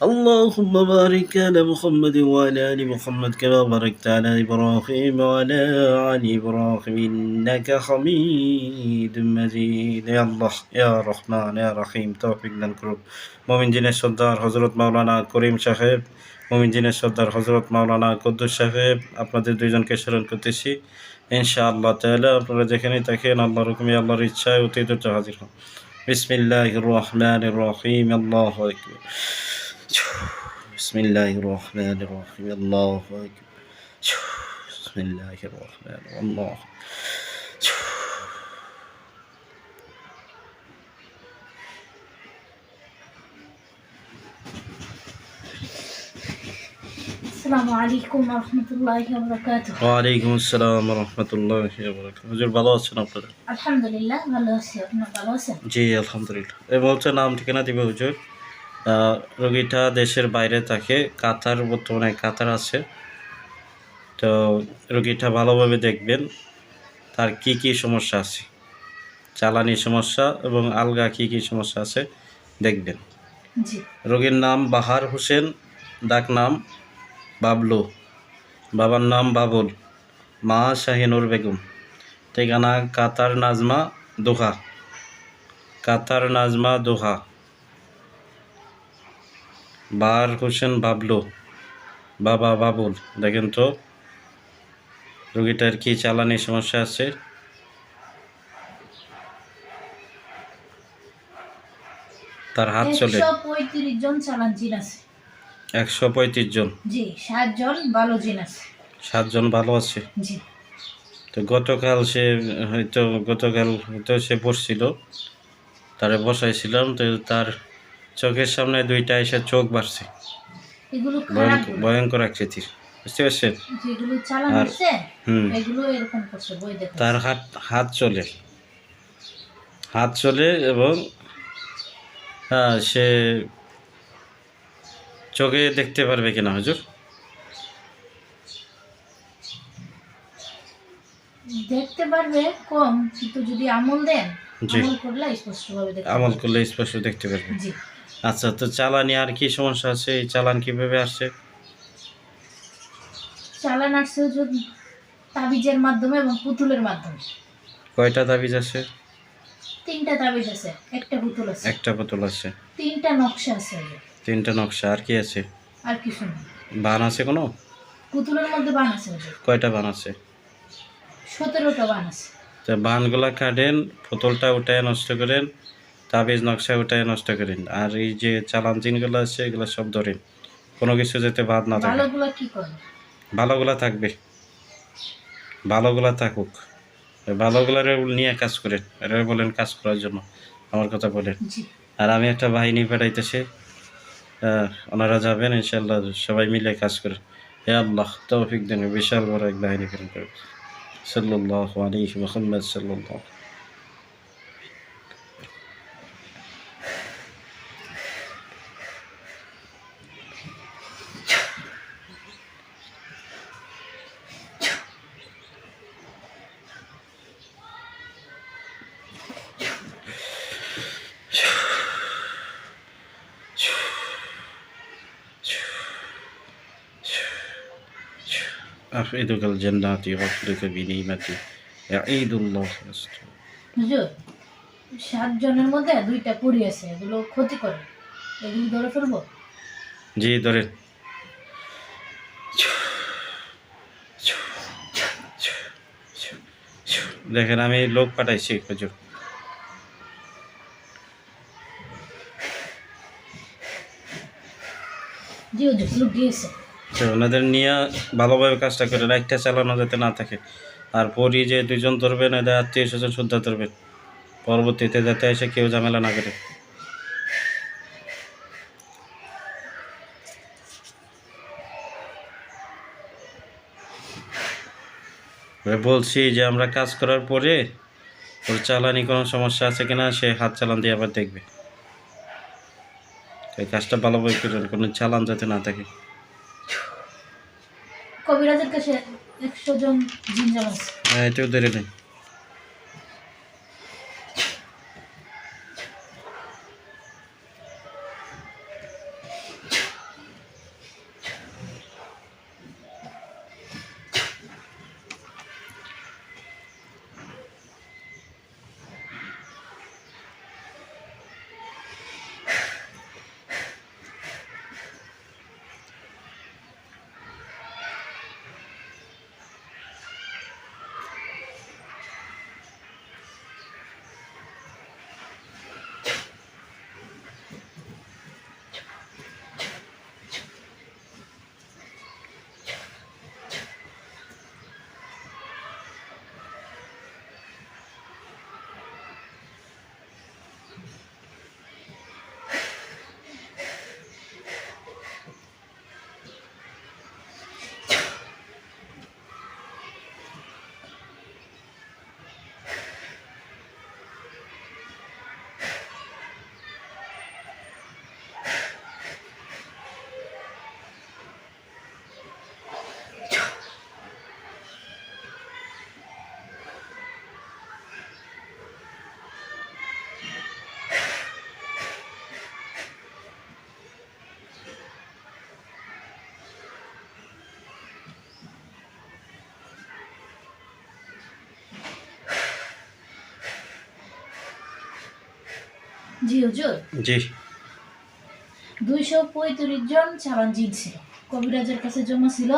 اللهم بارك على محمد وعلى آل محمد كما باركت على إبراهيم وعلى آل إبراهيم إنك حميد مجيد يا الله يا رحمن يا رحيم توفيق দান করুন মোমিন জিনের সর্দার হজরত মাওলানা করিম সাহেব মোমিন জিনের সর্দার হজরত মাওলানা কদ্দুস সাহেব আপনাদের দুইজনকে স্মরণ করতেছি ইনশাআল্লাহ তাহলে আপনারা যেখানেই থাকেন আল্লাহ রকমই আল্লাহর ইচ্ছায় অতি দ্রুত হাজির হন বিসমিল্লাহ রহমান রহিম আল্লাহ আকবার بسم الله الرحمن الرحيم الله أكبر بسم الله الرحمن الله আসসালামু আলাইকুম রহমতুল্লাহি ওবরাকাতুহ ওয়ালাইকুম আসসালাম রহমতুল্লাহ হুজুর ভালো আছেন আপনারা আলহামদুলিল্লাহ ভালো আছি আপনার ভালো আছেন জি আলহামদুলিল্লাহ এই বলছে নাম ঠিকানা দিবে হুজুর আহ, রোগীটা দেশের বাইরে থাকে কাতার বর্তমানে কাতার আছে। তো রোগীটা ভালোভাবে দেখবেন তার কি কি সমস্যা আছে। চালানি সমস্যা এবং আলগা কি কি সমস্যা আছে দেখবেন। রোগীর নাম বাহার হোসেন ডাক নাম বাবলু। বাবার নাম বাবুল মা শাহিনুর বেগম। ঠিকানা কাতার নাজমা দোহা। কাতার নাজমা দোহা। বাহার হোসেন বাবলু। বাবা বাবুল দেখেন তো। রুগীটার কি চালানি সমস্যা আছে? তার হাত চলে। একশো পঁয়ত্রিশ জন চালান জিন আছে। একশো পঁয়ত্রিশ জন? জি ষাট ভালো জিন আছে। সাতজন ভালো আছে? জি। তো গতকাল সে হয়তো গতকাল হয়তো সে বসছিল। তারে বসাইছিলাম তো তার চোখের সামনে দুইটা এসে চোখ বাড়ছে। ভয়ঙ্কর আকৃতির। বুঝতে পারছেন? আর- হুম। তার হাত হাত চলে। হাত চলে এবং হ্যাঁ সে চোখে দেখতে পারবে কিনা হুজুর? দেখতে পারবে কম কিন্তু যদি আমল দেন। আমল করলে স্পষ্টভাবে আমল করলে স্পষ্ট দেখতে পারবে। জি। আচ্ছা তো চালানি আর কি সমস্যা আছে? এই চালান কীভাবে আসছে? চালান আসছে হচ্ছে তাবিজের মাধ্যমে এবং পুতুলের মাধ্যমে। কয়টা তাবিজ আছে? তিনটা তাবিজ আছে একটা পুতুল আছে। একটা বোতল আছে। তিনটা নকশা আছে। তিনটা নকশা আর কি আছে? আর কিছু নেই। বান আছে কোনো? পুতুলের মধ্যে বান আছে কয়টা বান আছে? সতেরোটা বান আছে। তো বানগুলা কাটেন বোতলটা উঠায় নষ্ট করেন তাবিজ নকশা ওটাই নষ্ট করেন। আর এই যে চালান জিনগুলো আছে এগুলো সব ধরেন। কোনো কিছু যাতে বাদ না থাকে। ভালোগুলো থাকবে। ভালোগুলা থাকুক। ভালোগুলারে নিয়ে কাজ করেন। এরা বলেন কাজ করার জন্য। আমার কথা বলেন। আর আমি একটা বাহিনী পাঠাইতেছি। ওনারা যাবেন ইনশাল্লাহ সবাই মিলে কাজ করে হে আল্লাহ তৌফিক দেন। বিশাল বড় এক বাহিনী প্রেরণ করবে সাল্লাহ আলাইহি মুহাম্মদ সাল্লাল্লাহু أفعدك الجنات وأفدك بنعمتي يعيد الله يستر বুঝো সাত জনের মধ্যে দুইটা কুড়ি আছে এগুলো ক্ষতি করে এগুলো ধরে ফেলবো জি ধরেন দেখেন আমি লোক পাঠাইছি হুজুর জি হুজুর লুকিয়েছে তো ওনাদের নিয়ে ভালোভাবে কাজটা করে একটা চালানো যাতে না থাকে। আর পরই যে দুজন ধরবেন এদের আত্মীয় স্বজন শুদ্ধ ধরবেন, পরবর্তীতে যাতে এসে কেউ ঝামেলা না করে। বলছি যে আমরা কাজ করার পরে ওর চালানি কোনো সমস্যা আছে কিনা, সে হাত চালান দিয়ে আবার দেখবে। কাজটা ভালোভাবে করবেন কোনো চালান যাতে না থাকে। কবিরাজের কাছে একশো জন জিন আছে। হ্যাঁ এটাও ধরে নেই জি হুজুর। জি। দুইশো পঁয়ত্রিশ জন চালান কবিরাজের কাছে জমা ছিল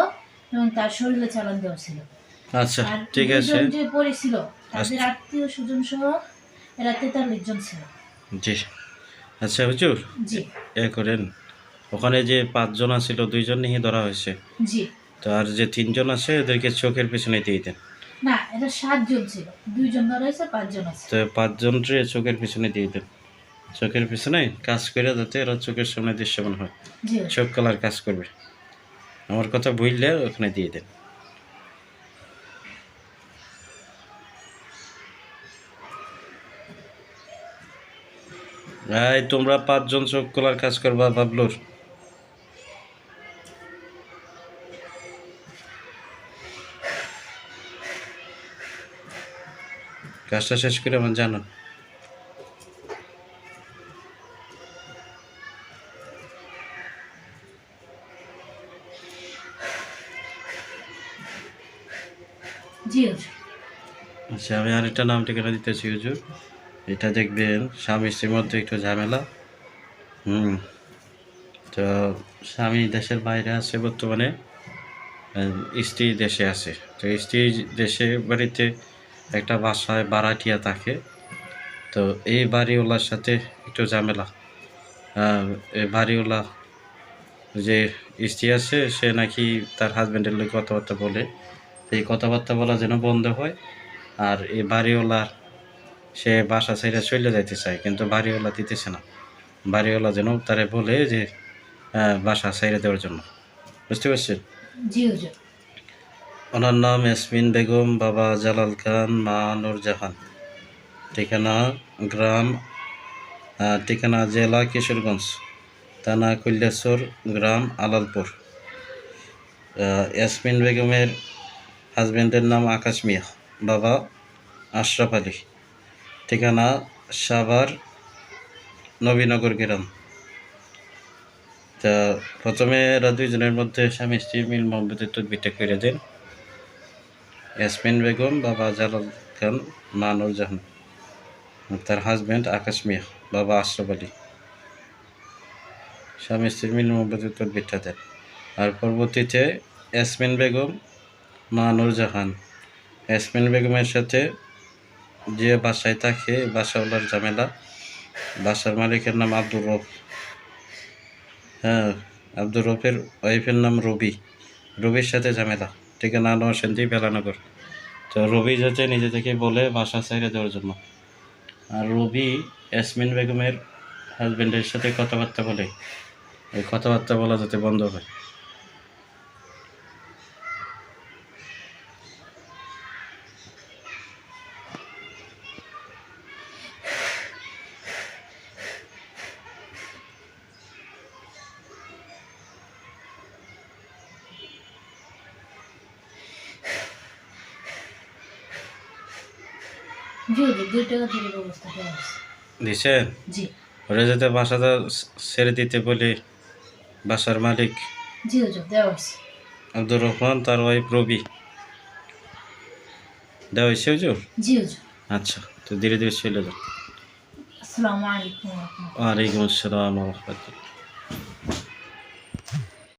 এবং তার শরীরে চালান দেওয়া ছিল। আচ্ছা ঠিক আছে। যে পড়েছিল তাদের আচ্ছা। আত্মীয় স্বজন সহ এরা তেতাল্লিশ জন ছিল। জি। আচ্ছা হুজুর। জি। এ করেন ওখানে যে পাঁচজন আছিল দুইজন নিয়ে ধরা হয়েছে। জি। তো আর যে তিনজন আছে এদেরকে চোখের পেছনে দিয়ে দেন। না এটা সাতজন ছিল। দুইজন ধরা হয়েছে পাঁচজন আছে। তো পাঁচজনরে চোখের পিছনে দিয়ে দেন। চোখের পিছনে কাজ করে যাতে এরা চোখের সামনে দৃশ্যমান হয়। চোখ কালার কাজ করবে। আমার কথা বুঝলে ওখানে দিয়ে দেন। এই তোমরা পাঁচজন চোখ কলার কাজ করবা বাবলুর। কাজটা শেষ করে আমার জানান। আচ্ছা আমি আরেকটা নাম ঠিকানা দিতেছি, হুজুর। এটা দেখবেন, স্বামী স্ত্রীর মধ্যে একটু ঝামেলা। হুম। তো স্বামী দেশের বাইরে আছে বর্তমানে স্ত্রী দেশে আছে। তো স্ত্রী দেশে বাড়িতে একটা বাসায় বাড়াটিয়া থাকে। তো এই বাড়িওয়ালার সাথে একটু ঝামেলা। এই বাড়িওয়ালা যে স্ত্রী আছে, সে নাকি তার হাজব্যান্ডের লোক কথাবার্তা বলে। এই কথাবার্তা বলা যেন বন্ধ হয়। আর এই বাড়িওয়ালার সে বাসা ছেড়ে চলে যাইতে চায় কিন্তু বাড়িওয়ালা দিতেছে না। বাড়িওয়ালা যেন তারে বলে যে বাসা ছেড়ে দেওয়ার জন্য। বুঝতে পারছেন? ওনার নাম ইয়াসমিন বেগম বাবা জালাল খান মা নূরজাহান। ঠিকানা গ্রাম ঠিকানা জেলা কিশোরগঞ্জ থানা কৈলাসর গ্রাম আলালপুর। ইয়াসমিন বেগমের হাজব্যান্ডের নাম আকাশ মিয়া। বাবা আশরাফ আলী। ঠিকানা সাভার, নবীনগর গ্রাম। তা প্রথমে এরা দুইজনের মধ্যে স্বামী, স্ত্রী মিল মোহাম্মদের তদবিরটা করে দেন। ইয়াসমিন বেগম, বাবা জালাল খান মা জাহান, তার হাজব্যান্ড আকাশ মিয়া, বাবা আশরাফ আলী। স্বামী, স্ত্রী মিল মোহাম্মদের তদবিরটা দেন। আর পরবর্তীতে ইয়াসমিন বেগম মা জাহান ইয়াসমিন বেগমের সাথে যে বাসায় থাকে, বাসাওয়ালার ঝামেলা। বাসার মালিকের নাম আব্দুর রফ হ্যাঁ আব্দুর রফের ওয়াইফের নাম রবি। রবির সাথে ঝামেলা। ঠিক ঠিকানা নরসেন্দি বেলানগর। তো রবি যাতে নিজে থেকে বলে বাসা ছেড়ে দেওয়ার জন্য। আর রবি ইয়াসমিন বেগমের হাজব্যান্ডের সাথে কথাবার্তা বলে। এই কথাবার্তা বলা যাতে বন্ধ হয়। জি হুজুর দুই টাকা থেকে ব্যবস্থা দেওয়া হয়েছে। দিছে জি। ওরা যাতে বাসাটা ছেড়ে দিতে বলে বাসার মালিক। জি হুজুর দেওয়া হয়েছে। আব্দুর রহমান তার ওয়াইফ রবি। দেওয়া হয়েছে হুজুর? জি হুজুর। আচ্ছা তো ধীরে ধীরে চলে যাও আসসালামু আলাইকুম রহমতুল্লাহ। ওয়ালাইকুম আসসালাম রহমতুল্লাহ।